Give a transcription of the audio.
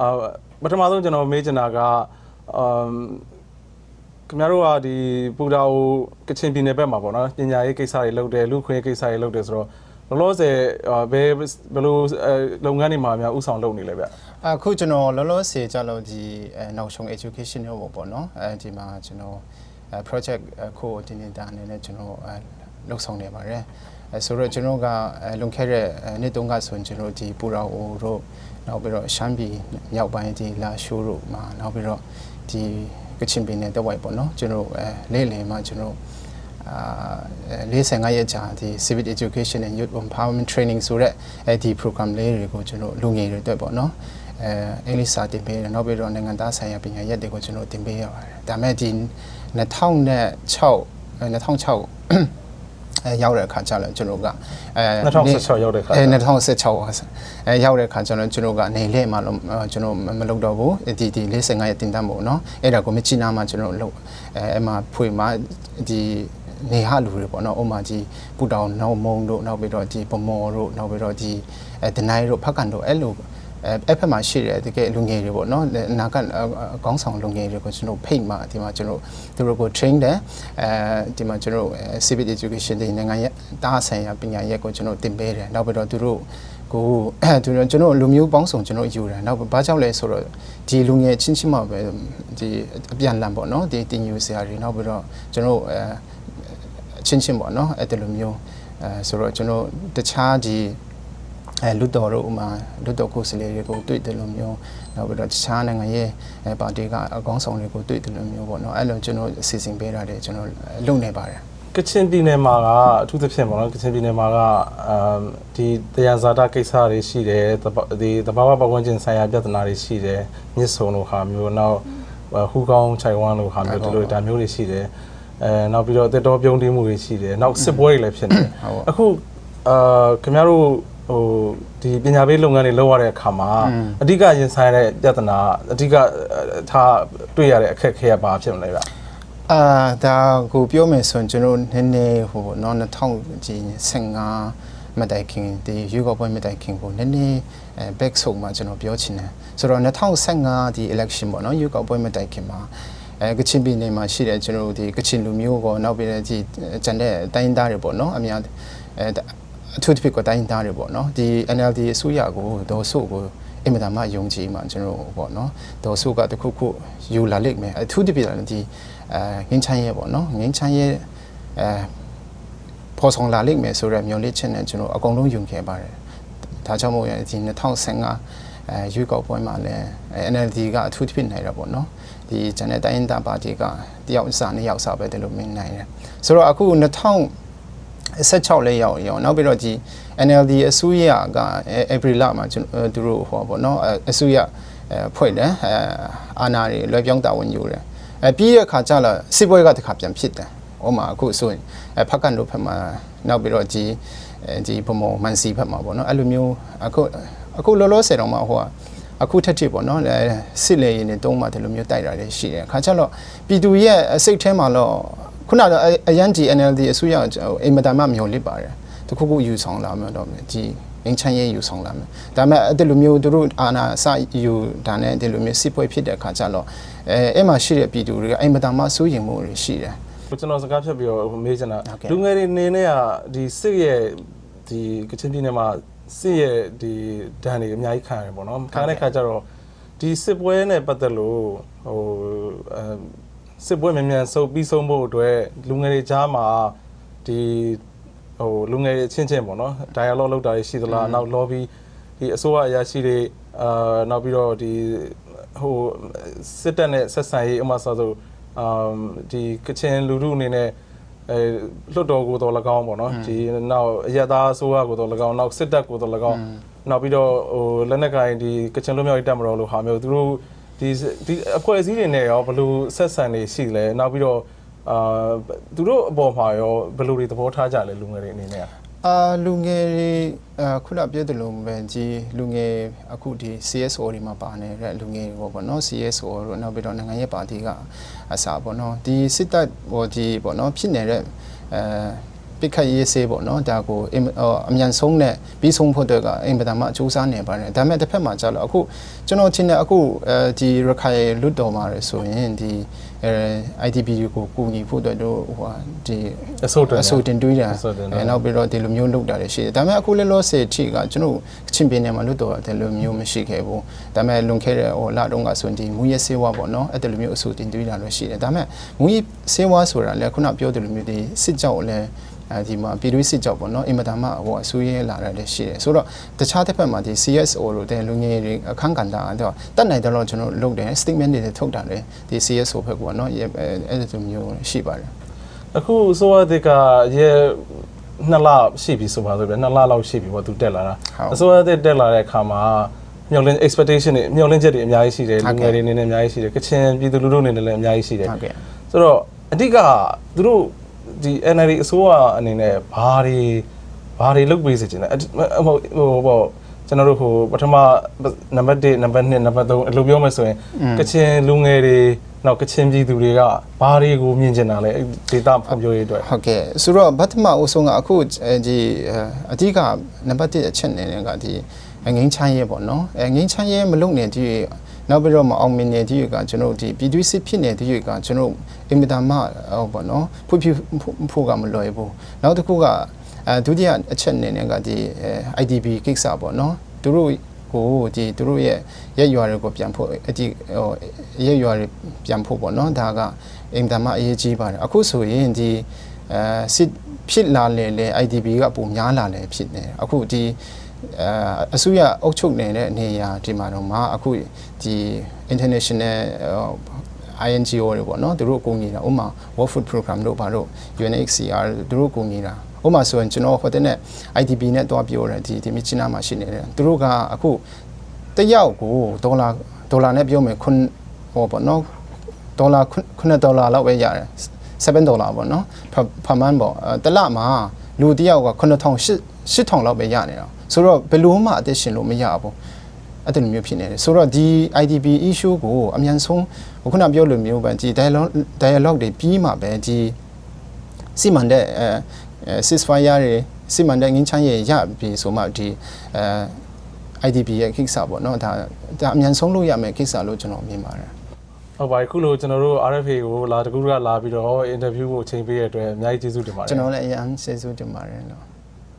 အာပထမဆုံးကျွန်တော်မေးချင်တာကအမ်ခင်ဗျားတို့ကဒီပူတာကိုကချင်ပြည်နယ်ဘက်မှာပေါ့နော်ပညာရေးကိစ္စတွေလုပ်တယ်လူခွင့်ရေးကိစ္စတွေလုပ်တယ်ဆိုတော့လောလောဆယ်အာဘယ်ဘယ်လိုအဲလုပ်ငန်းတွေမှာများဥဆောင်လုပ်နေလဲဗျအခုကျွန်တော်လောလောဆယ်ကြလို့ဒီအဲနောက်ဆုံး education ရောပေါ့နော်အဲဒီမှာကျွန်တော်အဲ project coordinator အနေနဲ့ကျွန်တော်အဲလုပ်ဆောင်နေပါတယ်အဲဆိုတော့ကျွန်တော်ကအဲလွန်ခဲ့တဲ့အဲနှစ်တုန်းကဆိုရင်ကျွန်တော်ဒီပူရာအိုတို့ နောက်ပြီးတော့ရှမ်းပြည်မြောက်ပိုင်းဒီလာရှိုးတို့မှာနောက်ပြီးတော့ဒီကချင်ပြည်နယ်တဝိုက်ပေါ့နော်ကျွန်တော်အဲလေးလည်မှာကျွန်တော်အာ45ရက်ကြာဒီ civic education and youth empowerment training ဆိုတဲ့အဲဒီ program လေးတွေကိုကျွန်တော်လူငယ်တွေအတွက်ပေါ့နော်အဲအင်္ဂလိပ်စာတင်ပေးတယ်နောက်ပြီးတော့နိုင်ငံသားဆိုင်ရာပညာရပ်တွေကိုကျွန်တော်တင်ပေးရပါတယ်ဒါမဲ့ဒီ2006အဲ2006 အဲရောက်တဲ့အခါကျတော့ကျွန်တော်ကအဲ 2016ရောက်တဲ့အခါ အဲ2016ပါဆအဲရောက်တဲ့အခါကျတော့ကျွန်တော်ကနေလေမှာလို့အဲကျွန်တော်မလုပ်တော့ဘူးဒီဒီ45ရက်တင်တတ်မို့เนาะအဲ့ဒါကိုမချီနာမှာကျွန်တော်လုပ်အဲအဲ့မှာဖွေမှာဒီနေဟလူတွေပေါ့နော်ဥမာကြီးပူတောင်နောက်မုံတို့နောက်ပြီးတော့ဒီပမော်တို့နောက်ပြီးတော့ဒီအဲဒနိုင်တို့ဖက်ကန်တို့အဲ့လို အဲအဲ့ဖက်မှာရှိတဲ့တကယ်လူငယ်တွေပေါ့နော်အနာကအကောင်းဆောင်လူငယ်တွေကိုကျွန်တော်ဖိတ်မှာဒီမှာကျွန်တော်သူတို့ကို train တယ်အဲဒီမှာကျွန်တော် civic education တွေနိုင်ငံရဲ့တားဆိုင်ရာပညာရပ်ကိုကျွန်တော်သင်ပေးတယ်နောက်ပြီးတော့သူတို့ကိုသူတို့ကျွန်တော်လူမျိုးပေါင်းစုံကျွန်တော်ယူတယ်နောက်ဘာကြောင့်လဲဆိုတော့ဒီလူငယ်ချင်းချင်းမှာပဲဒီအပြန်လန်ပေါ့နော်ဒီတင်ယူစရာတွေနောက်ပြီးတော့ကျွန်တော်အဲအချင်းချင်းပေါ့နော်အဲ့ဒီလိုမျိုးအဲဆိုတော့ကျွန်တော်တခြားဒီ အဲလူတော်တို့ဥမာလူတော်ကိုယ်စားလှယ်တွေကိုတွေ့တယ်လို့မျိုးနောက်ပြီးတော့တခြားနိုင်ငံရဲ့အဲပါတီကအကောင်းဆောင်တွေကိုတွေ့တယ်လို့မျိုးပေါ့နော်အဲ့လိုကျွန်တော်အစီအစဉ်ပေးတာတွေကျွန်တော်လုပ်နေပါတယ်ကချင်ပြည်နယ်မှာကအထူးသဖြင့်ပေါ့နော်ကချင်ပြည်နယ်မှာကအမ်ဒီတရားဇာတာကိစ္စတွေရှိတယ်သဘာဒီသဘာဝပတ်ဝန်းကျင်ဆိုင်ရာပြဿနာတွေရှိတယ်မြစ်ဆုံလိုဟာမျိုးနောက်ဟူကောင်းခြိုင်ဝမ်လိုဟာမျိုးဒီလိုဒါမျိုးတွေရှိတယ်အဲနောက်ပြီးတော့တက်တော်ပြုံးတင်းမှုတွေရှိတယ်နောက်စစ်ပွဲတွေလည်းဖြစ်နေတယ်အခုအာခင်ဗျားတို့ ဟိုဒီပညာပေးလုပ်ငန်းတွေလုပ်ရတဲ့အခါမှာအဓိကရင်ဆိုင်ရတဲ့ပြဿနာအဓိကထားတွေ့ရတဲ့အခက်အခဲကဘာဖြစ်မလဲဗျအာဒါကိုပြောမယ်ဆိုရင်ကျွန်တော်နည်းနည်းဟိုနော်2015မတိုင်ခင်ဒီယူကောပွဲမတိုင်ခင်ကိုနည်းနည်းအဲ back ဆုံးမှာကျွန်တော်ပြောချင်တယ်ဆိုတော့2015ဒီ election ပေါ့နော်ယူကောပွဲမတိုင်ခင်မှာအဲကချင်ပြည်နယ်မှာရှိတဲ့ကျွန်တော်တို့ဒီကချင်လူမျိုးကောနောက်ပြီးတော့ဒီကျန်တဲ့တိုင်းသားတွေပေါ့နော်အများအဲ အထူးသဖြင့်ကတိုင်းသားတွေပေါ့နော်ဒီ NLD အစိုးရကိုဒေါ်စုကိုအင်မတန်မှယုံကြည်မှကျွန်တော်ပေါ့နော်ဒေါ်စုကတခုခုယူလာလိမ့်မယ်အထူးသဖြင့်ဒီအဲငင်းချမ်းရဲပေါ့နော်ငင်းချမ်းရဲအဲပေါ်ဆောင်လာလိမ့်မယ်ဆိုတော့မျှော်လင့်ချက်နဲ့ကျွန်တော်အကုန်လုံးယုံခဲ့ပါတယ်ဒါကြောင့်မို့ရဒီ2015အဲရွေးကောက်ပွဲမှာလည်း NLD ကအထူးသဖြင့်နိုင်တာပေါ့နော်ဒီဂျန်တဲ့တိုင်းတာပါတီကတယောက်အစားနှစ်ယောက်စားပဲတယ်လို့မြင်နိုင်တယ်ဆိုတော့အခု2000 16လေးရောက်ရောနောက်ပြီးတော့ဒီ NLD အစိုးရက April လမှာကျွန်တော်သူတို့ဟောပေါ့နော်အစိုးရဖွဲ့တယ်အာနာတွေလွယ်ပြောင်းတာဝန်ယူတယ်အဲပြီးရခါကျလာစစ်ပွဲကတခါပြန်ဖြစ်တယ်ဟောမှာအခုဆိုရင်ဖက်ကန်တို့ဖက်မှာနောက်ပြီးတော့ဒီဒီပမောမန်စီဖက်မှာပေါ့နော်အဲ့လိုမျိုးအခုအခုလောလောဆယ်တော့မှဟိုကအခုထက်ထစ်ပေါ့နော်စစ်လေရင်တွေတုံးမှဒီလိုမျိုးတိုက်တာတွေရှိတယ်ခါကျတော့ပြည်သူရဲ့စိတ်ထဲမှာတော့ ခုနကအရန်ဒီ NLD အစိုးရအိမ်မတန်မှမျောလစ်ပါတယ်တခုခုယူဆောင်လာမှတော့ဒီအင်းချမ်းရေးယူဆောင်လာမယ်ဒါပေမဲ့အဲ့ဒီလိုမျိုးတို့အာနာစယူဒါနဲ့ဒီလိုမျိုးစစ်ပွဲဖြစ်တဲ့အခါကျတော့အဲအဲ့မှာရှိတဲ့ပြည်သူတွေကအိမ်မတန်မှစိုးရင်မှုတွေရှိတယ်ကျွန်တော်စကားဖြတ်ပြီးတော့မေးချင်တာဟုတ်ကဲ့လူငယ်တွေနေနဲ့ကဒီစစ်ရဲ့ဒီကချင်ပြည်နယ်မှာစစ်ရဲ့ဒီဒဏ်တွေအများကြီးခံရတယ်ပေါ့နော်ခံရတဲ့ခါကျတော့ဒီစစ်ပွဲနဲ့ပတ်သက်လို့ဟိုအဲ စစ်ပွဲမြန်မြန်ဆုပ်ပြီးဆုံးဖို့အတွက်လူငယ်တွေကြားမှာဒီဟိုလူငယ်တွေအချင်းချင်းပေါ့နော် dialogue လုပ်တာတွေရှိသလားနောက် lobby ဒီအစိုးရအရာရှိတွေအာနောက်ပြီးတော့ဒီဟိုစစ်တပ်နဲ့ဆက်ဆံရေးအမှဆိုဆိုအမ်ဒီကချင်လူထုအနေနဲ့အဲလွတ်တော်ကိုတော့၎င်းပေါ့နော်ဒီနောက်အရသာအစိုးရကိုတော့၎င်းနောက်စစ်တပ်ကိုတော့၎င်းနောက်ပြီးတော့ဟိုလက်နက်ကင်ဒီကချင်လူမျိုးရေးတပ်မတော်လို့ဟာမျိုးသူတို့ ဒီဒီအဖွဲ့အစည်းတွေနဲ့ရောဘယ်လိုဆက်ဆံနေရှိလဲနောက်ပြီးတော့အာသူတို့အပေါ်မှာရောဘယ်လိုတွေသဘောထားကြလဲလူငယ်တွေအနေနဲ့အာလူငယ်တွေအခုနပြောသလိုပဲဒီလူငယ်အခုဒီ CSO တွေမှာပါနေတဲ့လူငယ်တွေပေါ့နော် CSO တို့နောက်ပြီးတော့နိုင်ငံရေးပါတီကအစားပေါ့နော်ဒီစစ်တပ်ဟိုဒီပေါ့နော်ဖြစ်နေတဲ့အဲ ပိတ်ခတ်ရေးဆေးပေါ့နော်ဒါကိုအင်ဟိုအမြန်ဆုံးနဲ့ပြီးဆုံးဖို့အတွက်ကအင်ပဒမအကျိုးစားနေပါတယ်ဒါပေမဲ့တစ်ဖက်မှာကျတော့အခုကျွန်တော်ထင်တယ်အခုအဲဒီရခိုင်လွတ်တော်မှာရဆိုရင်ဒီအဲ IDP ကိုကူညီဖို့အတွက်တို့ဟိုဟာဒီအစိုးတင်အဆိုတင်တွေးတာအဆိုတင်တာအဲနောက်ပြီးတော့ဒီလိုမျိုးလုပ်တာတွေရှိတယ်ဒါပေမဲ့အခုလည်းလောဆယ်ထိကကျွန်တော်ကချင်ပြည်နယ်မှာလွတ်တော်တယ်လိုမျိုးမရှိခဲ့ဘူးဒါပေမဲ့လွန်ခဲ့တဲ့ဟိုလတုန်းကဆိုရင်ဒီမူရစေဝါပေါ့နော်အဲ့ဒီလိုမျိုးအဆိုတင်တွေးတာလည်းရှိတယ်ဒါပေမဲ့မူရစေဝါဆိုတာလည်းခုနပြောတယ်လိုမျိုးဒီစစ်ကြောက်လည်း အဲဒီမှာပြည်တွင်းစစ်ကြောက်ပေါ့နော်အင်မတန်မှဟိုအဆူရဲလာတာလည်းရှိတယ်ဆိုတော့တခြားတစ်ဖက်မှာဒီ CSO လို့တဲ့လူငယ်တွေအခန်းကဏ္ဍတော့တတ်နိုင်တော့ကျွန်တော်လုပ်တယ် statement တွေထုတ်တာလေဒီ CSO ဘက်ပေါ့နော်အဲ့အဲ့ဒီလိုမျိုးရှိပါတယ်အခုဆိုရတဲ့ကရဲ့နှစ်လရှိပြီဆိုပါဆိုပြနှစ်လလောက်ရှိပြီပေါ့သူတက်လာတာဟုတ်အစိုးရတဲ့တက်လာတဲ့အခါမှာမျှော်လင့် expectation တွေမျှော်လင့်ချက်တွေအများကြီးရှိတယ်ဟုတ်လူကဲ့ငယ်တွေအနေနဲ့အများကြီးရှိတယ်ကချင်ပြည်သူလူထုအနေနဲ့လည်းအများကြီးရှိတယ်ဟုတ်ကဲ့ဆိုတော့အဓိကသူတို့ ဒီ NLD အစိုးရအနေနဲ့ဘာတွေဘာတွေလုပ်ပေးစေချင်လဲအဓိဟိုဟိုပေါ့ကျွန်တော်တို့ဟိုပထမနံပါတ်1နံပါတ်2နံပါတ်3အလိုပြောမယ်ဆိုရင်ကချင်လူငယ်တွေနောက်ကချင်ပြည်သူတွေကဘာတွေကိုမြင်ချင်တာလဲအဲ့ဒေတာဖွံ့ဖြိုးရေးအတွက်ဟုတ်ကဲ့ဆိုတော့ဗတ်မအုပ်ဆုံးကအခုအဲဒီအဓိကနံပါတ်1အချက်အနေနဲ့ကဒီငင်းချမ်းရဲပေါ့နော်အဲငင်းချမ်းရဲမလုံနေဒီ နောက်ပြီးတော့မအောင်မြင်နေဒီကကျွန်တော်ဒီပြည်သူစစ်ဖြစ်နေဒီကကျွန်တော်အင်မတန်မှဟောပေါ့နော်ဖွဖြဖို့ကမလွယ်ဘူးနောက်တစ်ခုကအဲဒုတိယအချက်အနေနဲ့ကဒီ IDB ကိစ္စပေါ့နော်သူတို့ကိုဒီသူတို့ရဲ့ရက်ရွာတွေကိုပြန်ဖို့အဒီဟိုရက်ရွာတွေပြန်ဖို့ပေါ့နော်ဒါကအင်တန်မှအရေးကြီးပါတယ်အခုဆိုရင်ဒီအဲစစ်ဖြစ်လာလေလေ IDB ကပုံများလာလေဖြစ်နေတယ်အခုဒီ အဲအစိုးရအုပ်ချုပ်နေတဲ့အနေအရာဒီမှာတော့မှအခုဒီ international ဟို INGO တွေပေါ့နော်သူတို့အကူအညီတာဥပမာ World Food Program တို့ဘာတို့ UNHCR သူတို့အကူအညီတာဥပမာဆိုရင်ကျွန်တော်ဟိုတဲ့နဲ့ IDP နဲ့တွားပြောတယ်ဒီဒီမြချနာမှာရှိနေတယ်သူတို့ကအခုတစ်ယောက်ကိုဒေါ်လာဒေါ်လာနဲ့ပြောမယ်ခွန်ဟောပေါ့နော်ဒေါ်လာ9ဒေါ်လာလောက်ပဲရတယ်7ဒေါ်လာပေါ့နော်ဖမန်ပေါ့အဲတစ်လမှာလူတစ်ယောက်က9000 8000လောက်ပဲရနေတာ ဆိုတော့ဘယ်လို့မှအသက်ရှင်လို့မရဘူးအဲ့ဒီလိုမျိုးဖြစ်နေတယ်ဆိုတော့ဒီ IDP issue ကိုအမြန်ဆုံးခုနပြောလိုမျိုးပဲဒီ dialogue dialogue တွေပြီးမှပဲဒီစီမံတဲ့အဲ ceasefire တွေစီမံတဲ့ငင်းချမ်းရရပြီဆိုမှဒီအဲ IDP ရဲ့ကိစ္စပေါ့နော်ဒါဒါအမြန်ဆုံးလုပ်ရမယ်ကိစ္စလို့ကျွန်တော်မြင်ပါတယ်ဟုတ်ပါပြီခုလိုကျွန်တော်တို့ RFA ကိုလာတကူကလာပြီးတော့အင်တာဗျူးကိုအချိန်ပေးရတဲ့အတွက်အများကြီးကျေးဇူးတင်ပါတယ်ကျွန်တော်လည်းအရင်ကျေးဇူးတင်ပါတယ်လို့